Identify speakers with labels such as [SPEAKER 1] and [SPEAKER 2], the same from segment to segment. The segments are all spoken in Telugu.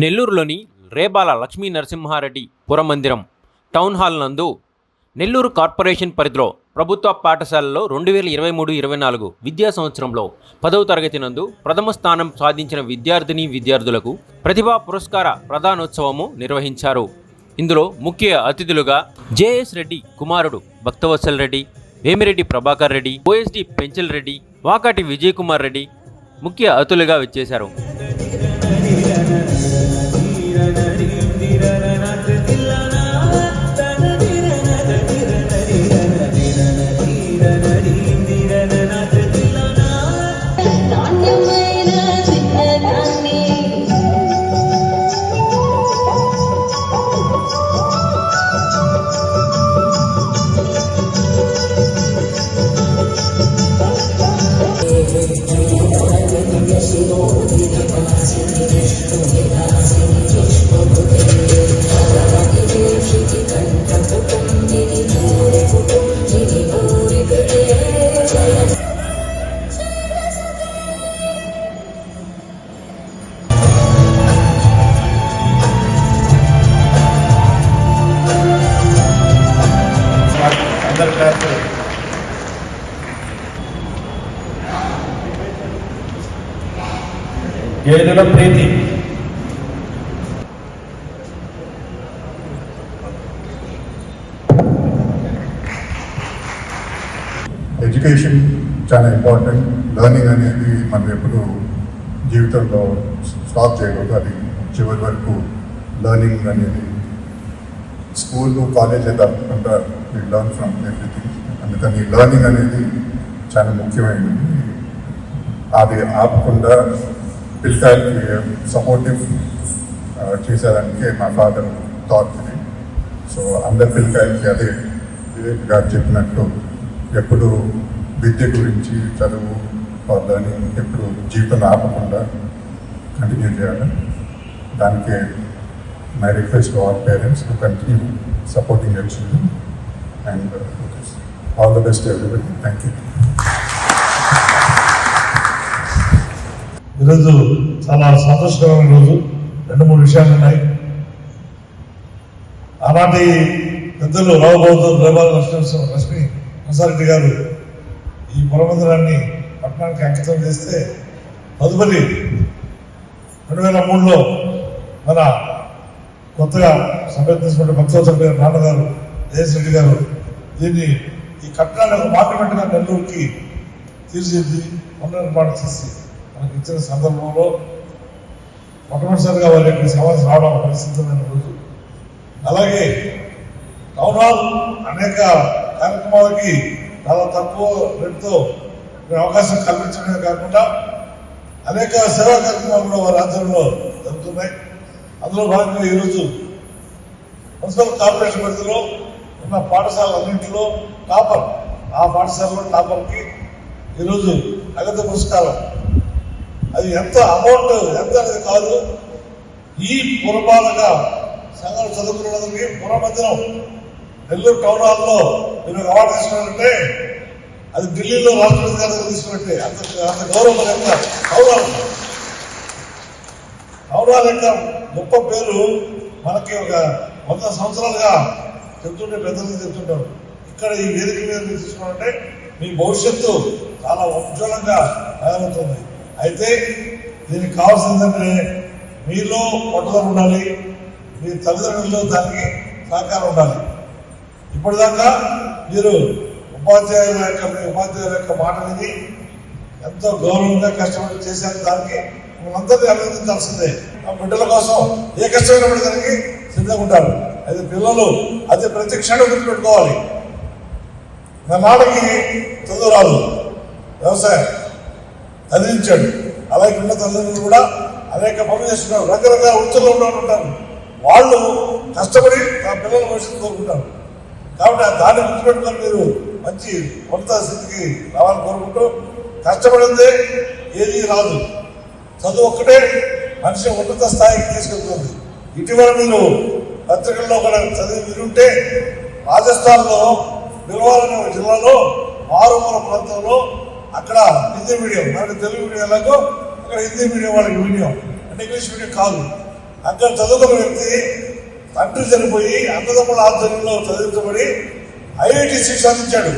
[SPEAKER 1] నెల్లూరులోని రేబాల లక్ష్మీ నరసింహారెడ్డి పురమందిరం టౌన్ హాల్ నందు నెల్లూరు కార్పొరేషన్ పరిధిలో ప్రభుత్వ పాఠశాలలో రెండు వేల ఇరవై మూడు ఇరవై నాలుగు విద్యా సంవత్సరంలో పదవ తరగతి నందు ప్రథమ స్థానం సాధించిన విద్యార్థిని విద్యార్థులకు ప్రతిభా పురస్కార ప్రధానోత్సవము నిర్వహించారు. ఇందులో ముఖ్య అతిథులుగా జేఎస్ రెడ్డి కుమారుడు భక్తవత్సల్ రెడ్డి వేమిరెడ్డి ప్రభాకర్ రెడ్డి ఓఎస్డి పెంచల్ రెడ్డి వాకాటి విజయ్ కుమార్ రెడ్డి ముఖ్య అతిథులుగా వచ్చేశారు.
[SPEAKER 2] riririririririr
[SPEAKER 3] అందరు క్లాస్ గేదెల ప్రీతి?
[SPEAKER 4] ఎడ్యుకేషన్ చాలా ఇంపార్టెంట్ లెర్నింగ్ అనేది మనం ఎప్పుడు జీవితంలో స్టాప్ చేయకూడదు. అది చివరి వరకు లర్నింగ్ అనేది. స్కూల్ కాలేజ్ అంటారు వీ లర్న్ ఫ్రమ్ ఎవ్రీథింగ్ అందుకని లెర్నింగ్ అనేది చాలా ముఖ్యమైనది. అది ఆపకుండా పిల్లకాయలకి సపోర్టివ్ చేశారనికే మా ఫాదర్ థాట్ ఇది సో అందరి పిల్లకాయలకి అదే వివేక్ గారు చెప్పినట్టు ఎప్పుడు విద్య గురించి చదువు దాన్ని ఎప్పుడు జీవితం ఆపకుండా కంటిన్యూ చేయాలి. దానికి my request all parents to continue supporting and uh, children all all the best everybody. Thank you
[SPEAKER 3] ఈరోజు చాలా సంతోషకరమైన రోజు. రెండు మూడు విషయాలు ఉన్నాయి. ఆనాటి పెద్దలు రావు బౌద్ధం రేబాల లక్ష్మీ లక్ష్మీ నరసారెడ్డి గారు ఈ పురమందిరాన్ని పట్టణానికి అంకితం చేస్తే తదుపరి రెండు వేల మూడులో మన కొత్తగా సభ్యత తీసుకుంటే భక్తవత్సల నాన్నగారు జయస్ రెడ్డి గారు దీన్ని ఈ కట్టడాన్ని ఒక మార్కెట్గా నెల్లూరుకి తీర్చిది పునర్నిర్మాణం చేసి మనకి ఇచ్చిన సందర్భంలో మొట్టమొదటిసారిగా వారి యొక్క సమాజం రావడం పరిస్థితులైన రోజు. అలాగే టౌన్ హాల్ అనేక కార్యక్రమాలకి చాలా తక్కువ రేటుతో అవకాశం కల్పించడమే కాకుండా అనేక సేవా కార్యక్రమాలు కూడా వారి ఆధ్వర్యంలో జరుగుతున్నాయి. అందులో భాగంగా ఈరోజు మున్సిపల్ కార్పొరేషన్ పరిధిలో ఉన్న పాఠశాలన్నింటిలో టాపర్. ఆ పాఠశాలలో టాపర్కి ఈరోజు నగదు పురస్కారం. అది ఎంత అమౌంట్ ఎంత అనేది కాదు. ఈ పురపాలక సంఘం చదువుకున్నదానికి పురమధ్యం నెల్లూరు టౌన్ హాల్లో మీరు అవార్డు తీసుకున్నారంటే అది ఢిల్లీలో రాష్ట్రపతి గారి దగ్గర తీసుకున్నట్టే. అంత అంత గౌరవం ఎంత? గౌరవం టౌన్ యొక్క గొప్ప పేరు మనకి ఒక వంద సంవత్సరాలుగా చెప్తుంటే పెద్దలు చెప్తుంటారు. ఇక్కడ ఈ వేదిక మీద మీరు తీసుకున్నారంటే మీ భవిష్యత్తు చాలా ఉజ్వలంగా తయారవుతుంది. అయితే దీనికి కావాల్సిందంటే మీలో పట్టుదల ఉండాలి మీ తల్లిదండ్రుల్లో దానికి సహకారం ఉండాలి. ఇప్పటిదాకా మీరు ఉపాధ్యాయుల యొక్క మీ ఉపాధ్యాయుల యొక్క మాట అనేది ఎంతో గౌరవంగా కష్టపడి చేశారు దానికి మనందరినీ అభినందించాల్సిందే. ఆ బిడ్డల కోసం ఏ కష్టమైన దానికి సిద్ధంగా ఉంటారు. అది పిల్లలు అది ప్రతి క్షణం గుర్తుపెట్టుకోవాలి. నా నాన్నకి చదువు రాదు. వ్యవసాయం చదివించాడు. అలాగే ఉన్న తల్లిదండ్రులు కూడా అనేక పనులు చేస్తున్నారు. రకరకాల వృత్తుల్లో ఉంటారు. వాళ్ళు కష్టపడి ఆ పిల్లల భవిష్యత్తు కోరుకుంటారు కాబట్టి ఆ దాన్ని గుర్తుపెట్టుకొని మీరు మంచి ఉన్నత స్థితికి రావాలని కోరుకుంటూ కష్టపడిందే ఏది రాదు. చదువు ఒక్కటే మనిషి ఉన్నత స్థాయికి తీసుకెళ్తుంది. ఇటీవల మీరు పత్రికల్లో కూడా చదివి వినుంటే రాజస్థాన్లో బిల్వాలనే జిల్లాలో మారుమూల ప్రాంతంలో అక్కడ హిందీ మీడియం మనకి తెలుగు మీడియాలకు అక్కడ హిందీ మీడియం వాళ్ళకి మీడియం. అంటే ఇంగ్లీష్ మీడియం కాదు. అక్కడ చదువుకున్న వ్యక్తి తండ్రి చనిపోయి అన్నదమ్ముల ఆధ్వర్యంలో చదివించబడి ఐఐటి సీట్ సాధించాడు.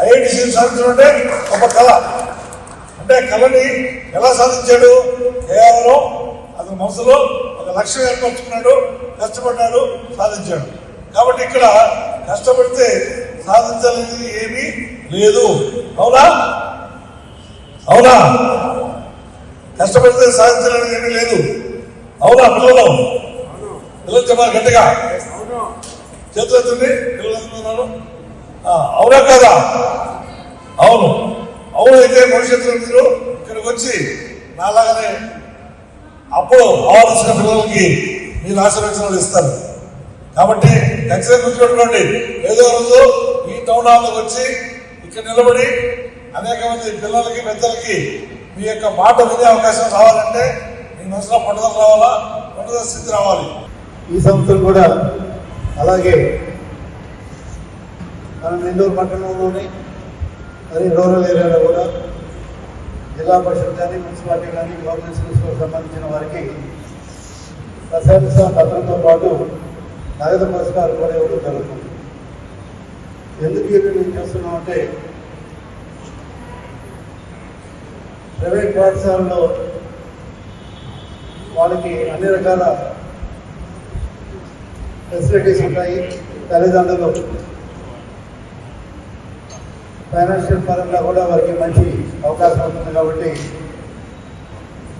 [SPEAKER 3] ఐఐటి సీట్ సాధించడం అంటే ఒక కళ. అంటే కళని ఎలా సాధించాడు? కేవలం అతని మనసులో ఒక లక్ష్యం ఏర్పరచుకున్నాడు. కష్టపడ్డాడు సాధించాడు కాబట్టి ఇక్కడ కష్టపడితే సాధించాలని ఏమీ లేదు. అవునా? అవునా? కష్టపడితే సాధించాలని ఏమీ లేదు. అవునా పిల్లలు? పిల్లలు చెప్పాలి గట్టిగా. చేతులు ఎత్తండి పిల్లలు అవునా కదా? అవును. అవును అయితే భవిష్యత్తులో మీరు ఇక్కడికి వచ్చి నాలాగానే అప్పుడు కావాల్సిన పిల్లలకి మీ ఆశీర్వచనాలు ఇస్తారు కాబట్టి ఖచ్చితంగా గుర్తుపెట్టుకోండి. ఏదో రోజు ఈ టౌన్ హాల్లోకి వచ్చి ఇక్కడ నిలబడి అనేక మంది పిల్లలకి పెద్దలకి మీ యొక్క మాట వినే అవకాశం రావాలంటే మీ మనసులో పట్టుదల రావాలా? పట్టుదల స్థితి రావాలి.
[SPEAKER 5] ఈ సంస్థలు కూడా అలాగే మన నెల్లూరు పట్టణంలోని మరి రూరల్ ఏరియాలో కూడా జిల్లా పరిషత్ కానీ మున్సిపాలిటీ కానీ గవర్నమెంట్ స్కూల్స్కి సంబంధించిన వారికి ప్రశంసా పత్రంతో పాటు నగదు పురస్కారం కూడా ఇవ్వడం జరుగుతుంది. ఎందుకు ఇది మేము చేస్తున్నామంటే ప్రైవేట్ పాఠశాలలో వాళ్ళకి అన్ని రకాల ఫెసిలిటీస్ ఉంటాయి తల్లిదండ్రులు. ఫైనాన్షియల్ పరంగా కూడా వారికి మంచి అవకాశం ఉంటుంది కాబట్టి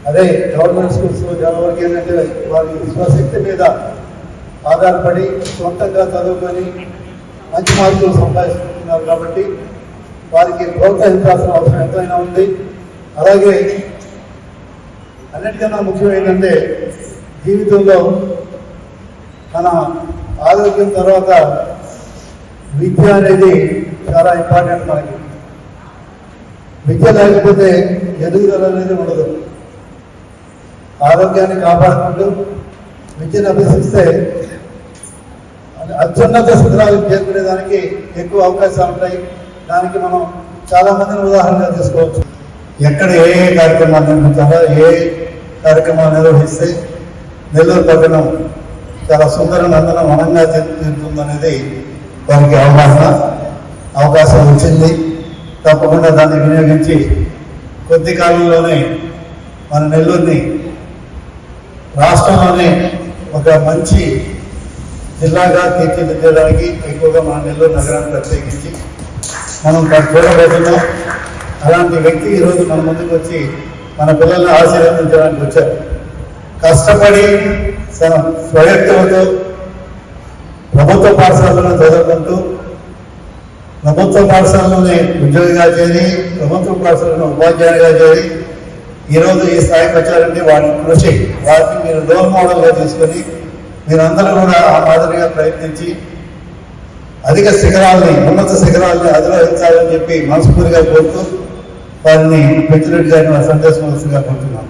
[SPEAKER 5] అదే గవర్నమెంట్ స్కూల్స్ చాలా వరకు ఏంటంటే వారి స్వశక్తి మీద ఆధారపడి సొంతంగా చదువుకొని మంచి మార్కులు సంపాదిస్తున్నారు కాబట్టి వారికి ప్రోత్సహించాల్సిన అవసరం ఎంతైనా ఉంది. అలాగే అన్నిటికన్నా ముఖ్యం ఏంటంటే జీవితంలో మన ఆరోగ్యం తర్వాత విద్య అనేది చాలా ఇంపార్టెంట్ మనకి. విద్య లేకపోతే ఎదుగుదల అనేది ఉండదు. ఆరోగ్యాన్ని కాపాడుకుంటూ విద్యను అభ్యసిస్తే అత్యున్నత శిఖరాలకు చేరుకునేదానికి ఎక్కువ అవకాశాలు ఉంటాయి. దానికి మనం చాలా మందిని ఉదాహరణగా తీసుకోవచ్చు. ఎక్కడ ఏ ఏ కార్యక్రమాలు నిర్మించాలో ఏ కార్యక్రమాలు నిర్వహిస్తే నెల్లూరు పట్టణం చాలా సుందర నందన వనంగా తీరుతుందనేది వారికి అవగాహన అవకాశం వచ్చింది. తప్పకుండా దాన్ని వినియోగించి కొద్ది కాలంలోనే మన నెల్లూరుని రాష్ట్రంలోనే ఒక మంచి జిల్లాగా తీర్చిదిద్దడానికి ఎక్కువగా మన నెల్లూరు నగరాన్ని ప్రత్యేకించి మనం చూడబోతున్నాం. అలాంటి వ్యక్తి ఈరోజు మన ముందుకు వచ్చి మన పిల్లల్ని ఆశీర్వదించడానికి వచ్చారు. కష్టపడి తన స్వయక్తులతో ప్రభుత్వ పాఠశాలలో చదువుకుంటూ ప్రభుత్వ పాఠశాలలోనే ఉద్యోగిగా చేరి ప్రభుత్వ పాఠశాలలో ఉపాధ్యాయుడిగా చేరి ఈరోజు ఈ స్థాయికి వచ్చారంటే వాటి కృషి వాటిని మీరు రోల్ మోడల్గా తీసుకొని మీరందరూ కూడా ఆ మాదిరిగా ప్రయత్నించి అధిక శిఖరాలని ఉన్నత శిఖరాలని అధిరోహించాలని చెప్పి మనస్ఫూర్తిగా కోరుతూ వారిని పెంచినట్టు గారిని సందేశం కోరుతున్నాను